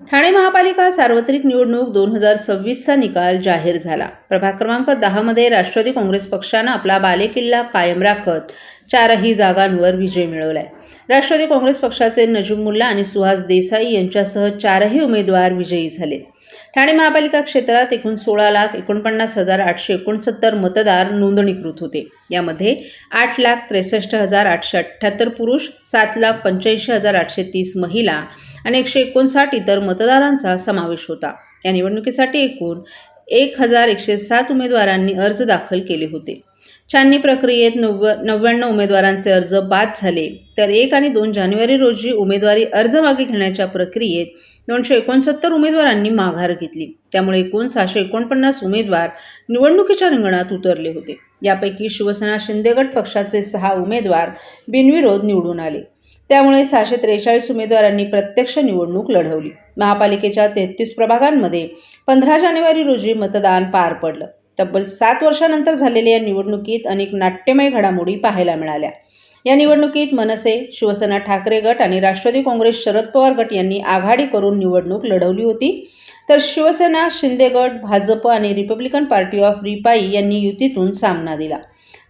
ठाणे महापालिका सार्वत्रिक निवडणूक दोन हजार सव्वीसचा निकाल जाहीर झाला. प्रभाग क्रमांक दहामध्ये राष्ट्रवादी काँग्रेस पक्षानं आपला बालेकिल्ला कायम राखत चारही जागांवर विजय मिळवलाय. राष्ट्रवादी काँग्रेस पक्षाचे नजीब मुल्ला आणि सुहास देसाई यांच्यासह चारही उमेदवार विजयी झाले. ठाणे महापालिका क्षेत्रात एकूण सोळा लाख एकोणपन्नास हजार आठशे एकोणसत्तर मतदार नोंदणीकृत होते. यामध्ये आठ लाख त्रेसष्ट हजार आठशे अठ्ठ्याहत्तर पुरुष सात लाख पंच्याऐंशी हजार आठशे तीस महिला आणि एकशे एकोणसाठ इतर मतदारांचा समावेश होता. या निवडणुकीसाठी एकूण एक हजार एकशे सात उमेदवारांनी अर्ज दाखल केले होते. छाननी प्रक्रियेत नव्व नव्याण्णव उमेदवारांचे अर्ज बाद झाले. तर एक आणि दोन जानेवारी रोजी उमेदवारी अर्ज मागे घेण्याच्या प्रक्रियेत दोनशे एकोणसत्तर उमेदवारांनी माघार घेतली. त्यामुळे एकूण सहाशे एकोणपन्नास उमेदवार निवडणुकीच्या रिंगणात उतरले होते. यापैकी शिवसेना शिंदेगड पक्षाचे सहा उमेदवार बिनविरोध निवडून आले. त्यामुळे सहाशे त्रेचाळीस उमेदवारांनी प्रत्यक्ष निवडणूक लढवली. महापालिकेच्या तेहतीस प्रभागांमध्ये पंधरा जानेवारी रोजी मतदान पार पडलं. तब्बल सात वर्षानंतर झालेल्या या निवडणुकीत अनेक नाट्यमय घडामोडी पाहायला मिळाल्या. या निवडणुकीत मनसे शिवसेना ठाकरे गट आणि राष्ट्रवादी काँग्रेस शरद पवार गट यांनी आघाडी करून निवडणूक लढवली होती. तर शिवसेना शिंदे गट भाजप आणि रिपब्लिकन पार्टी ऑफ रिपाई यांनी युतीतून सामना दिला.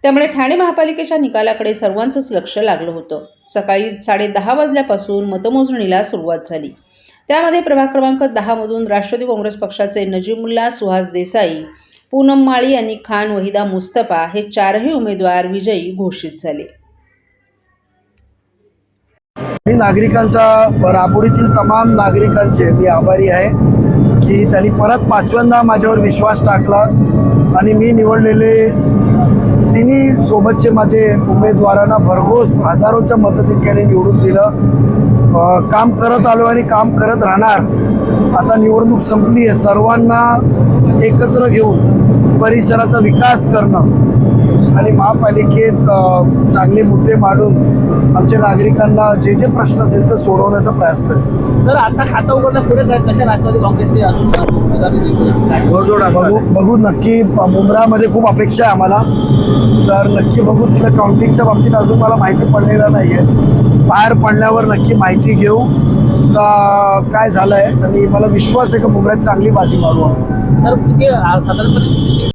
त्यामुळे ठाणे महापालिकेच्या निकालाकडे सर्वांचंच लक्ष लागलं होतं. सकाळी साडेदहा वाजल्यापासून मतमोजणीला सुरुवात झाली. त्यामध्ये प्रभाग क्रमांक दहामधून राष्ट्रवादी काँग्रेस पक्षाचे नजीमुल्ला सुहास देसाई पूनम माळी आणि खान वहिदा मुस्तफा हे चारही उमेदवार विजयी घोषित झाले. मी नागरिकांचा राबोडीतील तमाम नागरिकांचे मी आभारी आहे की त्यांनी परत पाचव्यांदा माझ्यावर विश्वास टाकला आणि मी निवडलेले तिन्ही सोबतचे माझे उमेदवारांना भरघोस हजारोच्या मताधिक्याने निवडून दिलं. काम करत आलो आणि काम करत राहणार. आता निवडणूक संपली आहे. सर्वांना एकत्र घेऊन परिसराचा विकास करणं आणि महापालिकेत चांगले मुद्दे मांडून आमच्या नागरिकांना जे जे प्रश्न असेल ते सोडवण्याचा प्रयास करेल सर आता खातं उघडलं पुढे काय कशा राष्ट्रवादी काँग्रेसचे अजून? बघू बघू नक्की मुंब्रामध्ये खूप अपेक्षा आहे आम्हाला. तर नक्की बघू तिथलं काउंटिंगच्या बाबतीत अजून मला माहिती पडलेलं नाही आहे बाहेर पडल्यावर नक्की माहिती घेऊ. का काय झालं आहे आणि मला विश्वास आहे की मुंबऱ्यात चांगली बाजी मारू आपण सर किती आ, साधारणपणे